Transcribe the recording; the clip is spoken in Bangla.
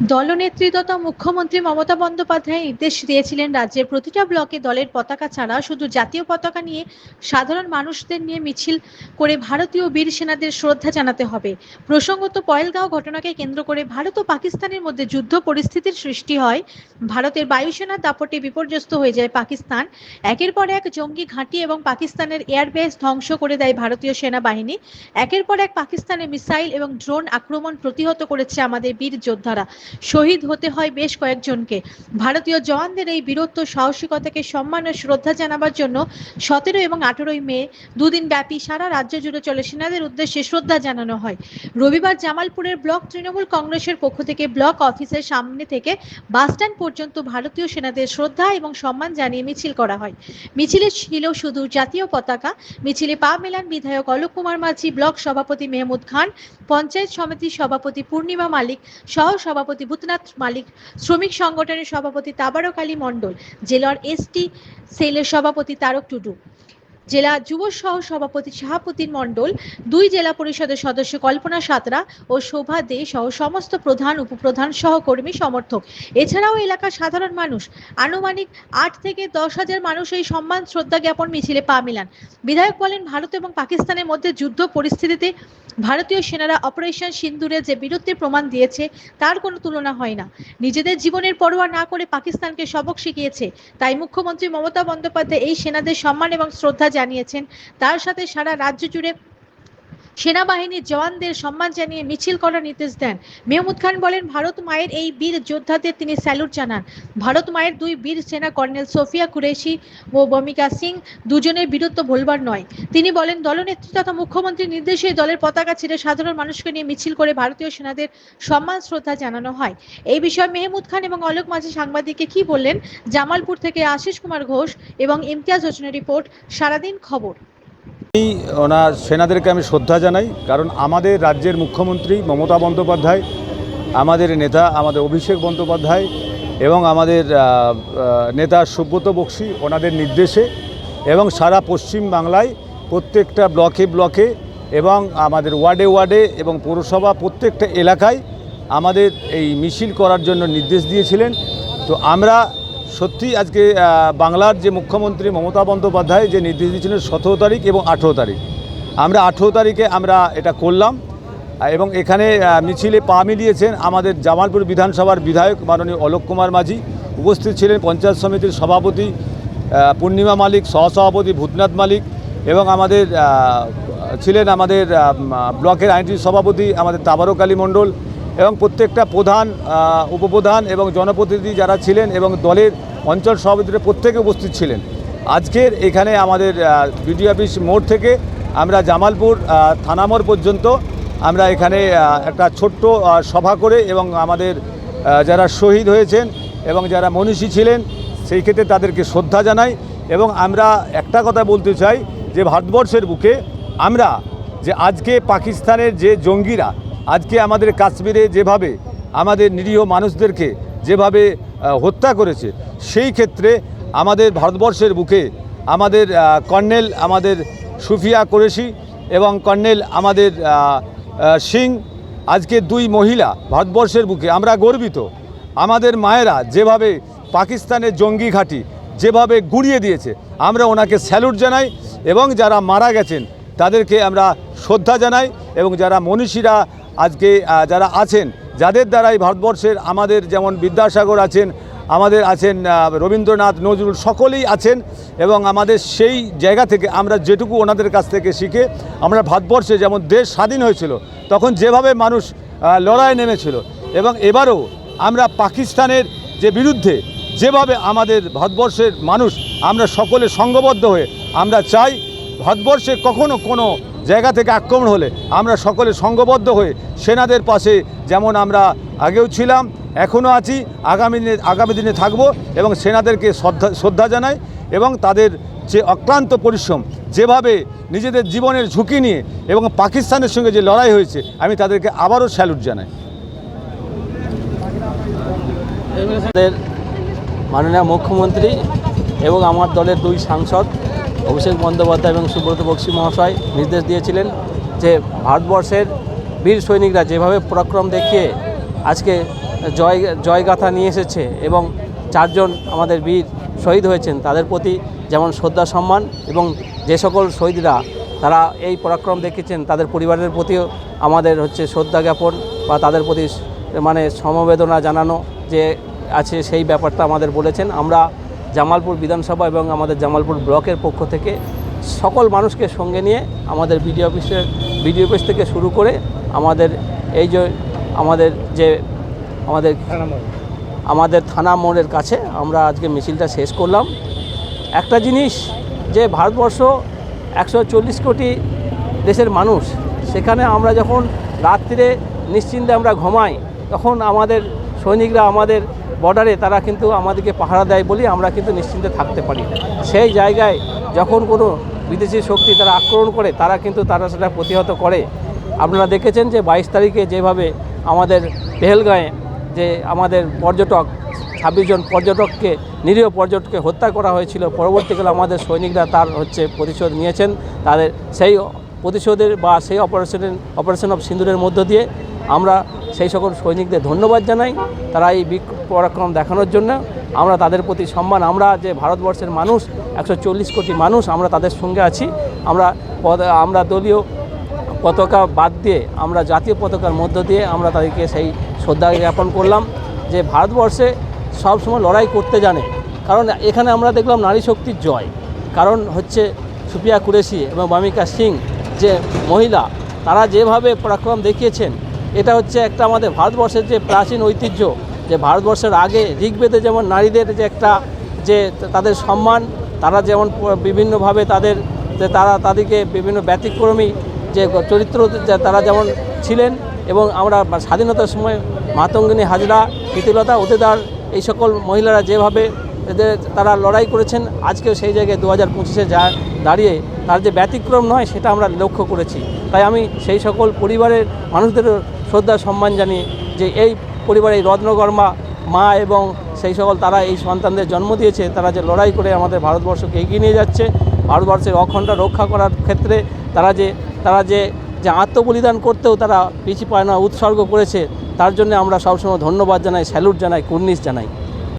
দলনেত্রী মুখ্যমন্ত্রী মমতা বন্দ্যোপাধ্যায় নির্দেশ দিয়েছিলেন রাজ্যের প্রতিটা ব্লকে দলের পতাকা ছাড়া শুধু জাতীয় পতাকা নিয়ে সাধারণ মানুষদের নিয়ে মিছিল করে ভারতীয় বীর সেনাদের শ্রদ্ধা জানাতে হবে। প্রসঙ্গত পয়েলগাঁও ঘটনাকে কেন্দ্র করে ভারত ও পাকিস্তানের মধ্যে যুদ্ধ পরিস্থিতির সৃষ্টি হয়। ভারতের বায়ুসেনার দাপটে বিপর্যস্ত হয়ে যায় পাকিস্তান। একের পর এক জঙ্গি ঘাঁটি এবং পাকিস্তানের এয়ারবেস ধ্বংস করে দেয় ভারতীয় সেনাবাহিনী। একের পর এক পাকিস্তানের মিসাইল এবং ড্রোন আক্রমণ প্রতিহত করেছে আমাদের বীর যোদ্ধারা। শহীদ হতে হয় বেশ কয়েকজনকে। ভারতীয় জওয়ানদের এই বীরত্ব, সাহসিকতাকে সম্মান ও শ্রদ্ধা জানাবার জন্য সতেরো এবং আঠেরোই মে দুদিন ব্যাপী সারা রাজ্য জুড়ে চলে। সেনাদের উদ্দেশ্যে শ্রদ্ধা জানানো হয়। রবিবার জামালপুরের ব্লক তৃণমূল কংগ্রেসের পক্ষ থেকে ব্লক অফিসের সামনে থেকে বাসস্ট্যান্ড পর্যন্ত ভারতীয় সেনাদের শ্রদ্ধা এবং সম্মান জানিয়ে মিছিল করা হয়। মিছিলে ছিল শুধু জাতীয় পতাকা। মিছিলে পা মেলান বিধায়ক অলোক কুমার মাঝি, ব্লক সভাপতি মেহমুদ খান, পঞ্চায়েত সমিতির সভাপতি পূর্ণিমা মালিক সহ সভাপতি ভূতনাথ মালিক, শ্রমিক সংগঠনের সভাপতি তাবারক আলী মণ্ডল, জেলার এসটি সেলের সভাপতি তারক টুডু, জেলা যুব সহ সভাপতি শাহাপুদ্দিন মণ্ডল, দুই জেলা পরিষদের সদস্য কল্পনা সাতরা ও শোভা দে সহ সমস্ত প্রধান, উপপ্রধান সহকর্মী সমর্থক। এছাড়াও এলাকার সাধারণ মানুষ, আনুমানিক আট থেকে দশ হাজার মানুষ এই সম্মান শ্রদ্ধা জ্ঞাপন মিছিলে পা মিলান। বিধায়ক বলেন, ভারত এবং পাকিস্তানের মধ্যে যুদ্ধ পরিস্থিতিতে ভারতীয় সেনারা অপারেশন সিন্দুরে যে বীরত্বের প্রমাণ দিয়েছে, তার কোনো তুলনা হয় না। নিজেদের জীবনের পরোয়া না করে পাকিস্তানকে সবক শিখিয়েছে। তাই মুখ্যমন্ত্রী মমতা বন্দ্যোপাধ্যায় এই সেনাদের সম্মান এবং শ্রদ্ধা জানিয়েছেন। তার সাথে সারা রাজ্য জুড়ে সেনাবাহিনীর জওয়ানদের সম্মান জানিয়ে মিছিল করার নির্দেশ দেন। মেহমুদ খান বলেন, ভারত মায়ের এই বীর যোদ্ধাদের তিনি স্যালুট জানান। ভারত মায়ের দুই বীর সেনা কর্নেল সোফিয়া কুরেশি ও বমিকা সিং দুজনের বীরত্ব ভুলবার নয়। তিনি বলেন, দলনেত্রী তথা মুখ্যমন্ত্রীর নির্দেশে দলের পতাকা ছেড়ে সাধারণ মানুষকে নিয়ে মিছিল করে ভারতীয় সেনাদের সম্মান, শ্রদ্ধা জানানো হয়। এই বিষয়ে মেহমুদ খান এবং অলোক মাঝি সাংবাদিককে কি বললেন, জামালপুর থেকে আশিস কুমার ঘোষ এবং ইমতিয়াজ হোসেনের রিপোর্ট, সারাদিন খবর। আমি ওনার সেনাদেরকে আমি শ্রদ্ধা জানাই, কারণ আমাদের রাজ্যের মুখ্যমন্ত্রী মমতা বন্দ্যোপাধ্যায়, আমাদের নেতা, আমাদের অভিষেক বন্দ্যোপাধ্যায় এবং আমাদের নেতা সুব্রত বক্সি ওনাদের নির্দেশে এবং সারা পশ্চিম বাংলায় প্রত্যেকটা ব্লকে ব্লকে এবং আমাদের ওয়ার্ডে ওয়ার্ডে এবং পৌরসভা প্রত্যেকটা এলাকায় আমাদের এই মিছিল করার জন্য নির্দেশ দিয়েছিলেন। তো আমরা সত্যি আজকে বাংলার যে মুখ্যমন্ত্রী মমতা বন্দ্যোপাধ্যায় যে নির্দেশ দিয়েছিলেন সতেরো তারিখ এবং আঠেরো তারিখ, আমরা আঠেরো তারিখে আমরা এটা করলাম এবং এখানে মিছিলে পা মিলিয়েছেন আমাদের জামালপুর বিধানসভার বিধায়ক মাননীয় অলোক কুমার মাঝি, উপস্থিত ছিলেন পঞ্চায়েত সমিতির সভাপতি পূর্ণিমা মালিক, সহসভাপতি ভূতনাথ মালিক এবং আমাদের ছিলেন আমাদের ব্লকের আইনটি সভাপতি আমাদের তাবারক আলী মণ্ডল এবং প্রত্যেকটা প্রধান উপপ্রধান এবং জনপ্রতিনিধি যারা ছিলেন এবং দলের অঞ্চল সভাপতিরা প্রত্যেকে উপস্থিত ছিলেন। আজকের এখানে আমাদের বিডিও অফিস মোড় থেকে আমরা জামালপুর আহ, থানা মোড় পর্যন্ত আমরা এখানে একটা ছোট্ট সভা করে এবং আমাদের যারা শহীদ হয়েছেন এবং যারা মনীষী ছিলেন সেই ক্ষেত্রে তাদেরকে শ্রদ্ধা জানাই এবং আমরা একটা কথা বলতে চাই যে ভারতবর্ষের বুকে আমরা যে আজকে পাকিস্তানের যে জঙ্গিরা আজকে আমাদের কাশ্মীরে যেভাবে আমাদের নিরীহ মানুষদেরকে যেভাবে হত্যা করেছে, সেই ক্ষেত্রে আমাদের ভারতবর্ষের বুকে আমাদের কর্নেল আমাদের সুফিয়া কোরেশি এবং কর্নেল আমাদের সিং, আজকে দুই মহিলা ভারতবর্ষের বুকে আমরা গর্বিত। আমাদের মায়েরা যেভাবে পাকিস্তানের জঙ্গি ঘাঁটি যেভাবে গুড়িয়ে দিয়েছে, আমরা ওনাকে স্যালুট জানাই এবং যারা মারা গেছেন তাদেরকে আমরা শ্রদ্ধা জানাই এবং যারা মনীষীরা আজকে যারা আছেন, যাদের দ্বারাই ভারতবর্ষের আমাদের যেমন বিদ্যাসাগর আছেন, আমাদের আছেন রবীন্দ্রনাথ, নজরুল, সকলেই আছেন এবং আমাদের সেই জায়গা থেকে আমরা যেটুকু ওনাদের কাছ থেকে শিখে আমরা ভারতবর্ষে যেমন দেশ স্বাধীন হয়েছিল, তখন যেভাবে মানুষ লড়াই নেমেছিল এবং এবারও আমরা পাকিস্তানের যে বিরুদ্ধে যেভাবে আমাদের ভারতবর্ষের মানুষ, আমরা সকলে সঙ্গবদ্ধ হয়ে আমরা চাই ভারতবর্ষে কখনো কোনো জায়গা থেকে আক্রমণ হলে আমরা সকলে সঙ্গবদ্ধ হয়ে সেনাদের পাশে যেমন আমরা আগেও ছিলাম, এখনও আছি, আগামী দিনে আগামী দিনে থাকব এবং সেনাদেরকে শ্রদ্ধা শ্রদ্ধা জানাই এবং তাদের যে অক্লান্ত পরিশ্রম, যেভাবে নিজেদের জীবনের ঝুঁকি নিয়ে এবং পাকিস্তানের সঙ্গে যে লড়াই হয়েছে, আমি তাদেরকে আবারও স্যালুট জানাই। মাননীয় মুখ্যমন্ত্রী এবং আমার দলের দুই সাংসদ অভিষেক বন্দ্যোপাধ্যায় এবং সুব্রত বক্সি মহাশয় নির্দেশ দিয়েছিলেন যে ভারতবর্ষের বীর সৈনিকরা যেভাবে পরাক্রম দেখিয়ে আজকে জয়, জয়গাথা নিয়ে এসেছে এবং চারজন আমাদের বীর শহীদ হয়েছেন, তাদের প্রতি যেমন শ্রদ্ধা, সম্মান এবং যে সকল শহীদরা তারা এই পরাক্রম দেখেছেন তাদের পরিবারের প্রতিও আমাদের হচ্ছে শ্রদ্ধা জ্ঞাপন বা তাদের প্রতি মানে সমবেদনা জানানো যে আছে সেই ব্যাপারটা আমাদের বলেছেন। আমরা জামালপুর বিধানসভা এবং আমাদের জামালপুর ব্লকের পক্ষ থেকে সকল মানুষকে সঙ্গে নিয়ে আমাদের বিডিও অফিসের বিডিও অফিস থেকে শুরু করে আমাদের এই যে আমাদের যে আমাদের আমাদের থানা মোড়ের কাছে আমরা আজকে মিছিলটা শেষ করলাম। একটা জিনিস যে ভারতবর্ষ একশো চল্লিশ কোটি দেশের মানুষ সেখানে আমরা যখন রাত্রিরে নিশ্চিন্তে আমরা ঘুমাই তখন আমাদের সৈনিকরা আমাদের বর্ডারে তারা কিন্তু আমাদেরকে পাহারা দেয় বলে আমরা কিন্তু নিশ্চিন্তে থাকতে পারি। সেই জায়গায় যখন কোনো বিদেশি শক্তি তারা আক্রমণ করে, তারা কিন্তু তারা সেটা প্রতিহত করে। আপনারা দেখেছেন যে বাইশ তারিখে যেভাবে আমাদের পেহেলগাঁয়ে যে আমাদের পর্যটক, ছাব্বিশ জন পর্যটককে, নিরীহ পর্যটককে হত্যা করা হয়েছিল, পরবর্তীকালে আমাদের সৈনিকরা তার হচ্ছে প্রতিশোধ নিয়েছেন। তাদের সেই প্রতিশোধের বা সেই অপারেশনের অপারেশন অফ সিন্দুরের মধ্য দিয়ে আমরা সেই সকল সৈনিকদের ধন্যবাদ জানাই। তারা এই পরাক্রম দেখানোর জন্য আমরা তাদের প্রতি সম্মান, আমরা যে ভারতবর্ষের মানুষ, একশো চল্লিশ কোটি মানুষ, আমরা তাদের সঙ্গে আছি। আমরা আমরা দলীয় পতাকা বাদ দিয়ে, আমরা জাতীয় পতাকার মধ্য দিয়ে আমরা তাদেরকে সেই শ্রদ্ধা জ্ঞাপন করলাম যে ভারতবর্ষে সবসময় লড়াই করতে জানে। কারণ এখানে আমরা দেখলাম নারী শক্তির জয়। কারণ হচ্ছে সুপিয়া কুরেশি এবং বামিকা সিং যে মহিলা, তারা যেভাবে পরাক্রম দেখিয়েছেন এটা হচ্ছে একটা আমাদের ভারতবর্ষের যে প্রাচীন ঐতিহ্য, যে ভারতবর্ষের আগে ঋগ্বেদে যেমন নারীদের যে একটা যে তাদের সম্মান, তারা যেমন বিভিন্নভাবে তাদের যে তারা তাদেরকে বিভিন্ন ব্যতিক্রমী যে চরিত্র তারা যেমন ছিলেন এবং আমরা স্বাধীনতার সময় মাতঙ্গিনী হাজরা, প্রীতিলতা ওতেদার এই সকল মহিলারা যেভাবে এদের তারা লড়াই করেছেন, আজকেও সেই জায়গায় দু হাজার পঁচিশে যা দাঁড়িয়ে তার যে ব্যতিক্রম নয় সেটা আমরা লক্ষ্য করেছি। তাই আমি সেই সকল পরিবারের মানুষদেরও শ্রদ্ধা, সম্মান জানি যে এই পরিবারে রত্নকর্মা, মা এবং সেই সকল তারা এই সন্তানদের জন্ম দিয়েছে। তারা যে লড়াই করে আমাদের ভারতবর্ষকে এগিয়ে নিয়ে যাচ্ছে, ভারতবর্ষের অখণ্ড রক্ষা করার ক্ষেত্রে তারা যে তারা যে যে আত্মবলিদান করতেও তারা পিছিয়ে পায় না, উৎসর্গ করেছে, তার জন্য আমরা সবসময় ধন্যবাদ জানাই, স্যালুট জানাই, কুর্নিশ জানাই।